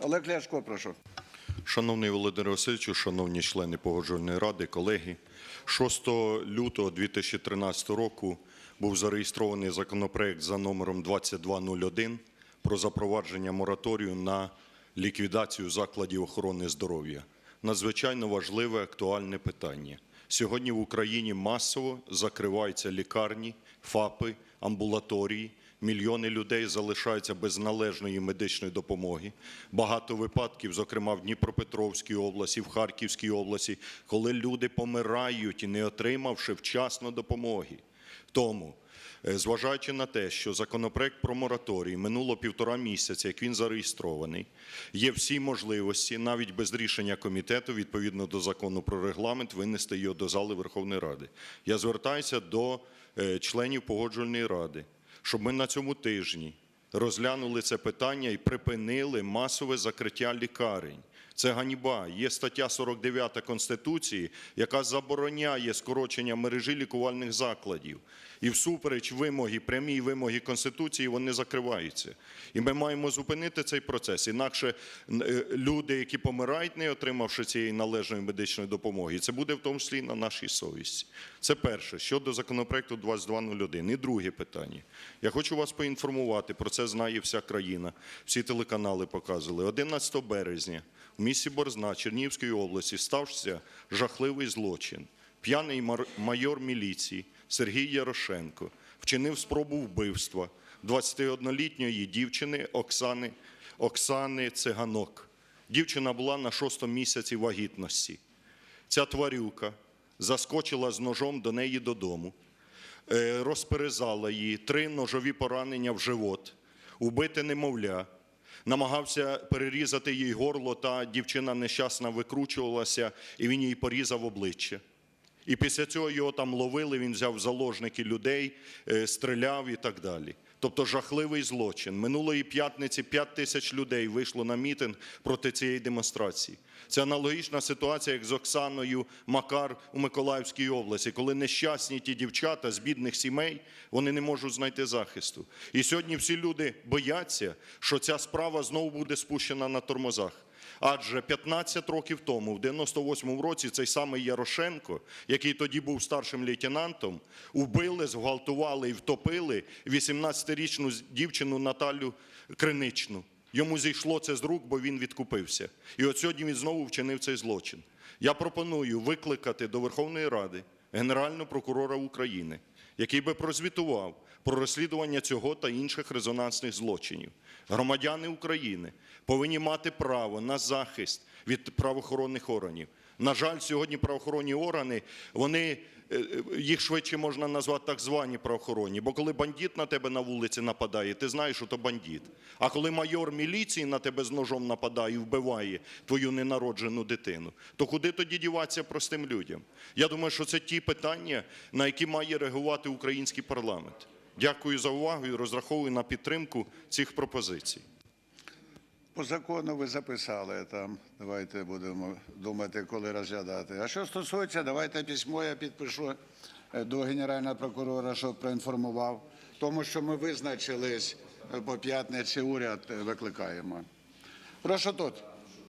Олег Ляшко, прошу. Шановний Володимир Васильовичу, шановні члени Погоджувальної ради, колеги, 6 лютого 2013 року був зареєстрований законопроект за номером 2201 про запровадження мораторію на ліквідацію закладів охорони здоров'я. Надзвичайно важливе актуальне питання. Сьогодні в Україні масово закриваються лікарні, ФАПи, амбулаторії, Мільйони людей залишаються без належної медичної допомоги. Багато випадків, зокрема в Дніпропетровській області, в Харківській області, коли люди помирають і не отримавши вчасно допомоги. Тому, е, зважаючи на те, що законопроект про мораторій минуло півтора місяця, як він зареєстрований, є всі можливості, навіть без рішення комітету, відповідно до закону про регламент, винести його до зали Верховної Ради. Я звертаюся до е, членів погоджувальної ради щоб ми на цьому тижні розглянули це питання і припинили масове закриття лікарень. Це ганьба. Є стаття 49 Конституції, яка забороняє скорочення мережі лікувальних закладів. І всупереч вимоги, прямій вимоги Конституції, вони закриваються. І ми маємо зупинити цей процес. Інакше е, люди, які помирають, не отримавши цієї належної медичної допомоги, це буде в тому числі на нашій совісті. Це перше, щодо законопроекту 2201. І друге питання. Я хочу вас поінформувати, про це знає вся країна, всі телеканали показували. 11 березня в місті Борзна Чернігівської області стався жахливий злочин. П'яний майор міліції Сергій Ярошенко вчинив спробу вбивства 21-літньої дівчини Оксани, Оксани Циганок. Дівчина була на шостому місяці вагітності. Ця тварюка заскочила з ножом до неї додому, е, розперезала її, три ножові поранення в живот, убити немовля, намагався перерізати їй горло, та дівчина нещасна викручувалася, і він їй порізав обличчя. І після цього його там ловили, він взяв заложники людей, е, стріляв і так далі. Тобто жахливий злочин. Минулої п'ятниці 5 тисяч людей вийшло на мітинг проти цієї демонстрації. Це аналогічна ситуація, як з Оксаною Макар у Миколаївській області, коли нещасні ті дівчата з бідних сімей, вони не можуть знайти захисту. І сьогодні всі люди бояться, що ця справа знову буде спущена на тормозах. Адже 15 років тому, в 98-му році, цей самий Ярошенко, який тоді був старшим лейтенантом, вбили, зґвалтували і втопили 18-річну дівчину Наталю Криничну. Йому зійшло це з рук, бо він відкупився. І от сьогодні він знову вчинив цей злочин. Я пропоную викликати до Верховної Ради Генерального прокурора України, який би прозвітував про розслідування цього та інших резонансних злочинів. Громадяни України повинні мати право на захист від правоохоронних органів. На жаль, сьогодні правоохоронні органи, вони, е, е, їх швидше можна назвати так звані правоохоронні, бо коли бандит на тебе на вулиці нападає, ти знаєш, що то бандит. А коли майор міліції на тебе з ножом нападає і вбиває твою ненароджену дитину, то куди тоді діватися простим людям? Я думаю, що це ті питання, на які має реагувати український парламент. Дякую за увагу і розраховую на підтримку цих пропозицій. По закону ви записали там. Давайте будемо думати, коли розглядати. А що стосується, давайте письмо я підпишу е, до Генерального прокурора, щоб проінформував. Тому що ми визначились е, по п'ятниці уряд е, викликаємо. Прошу тут.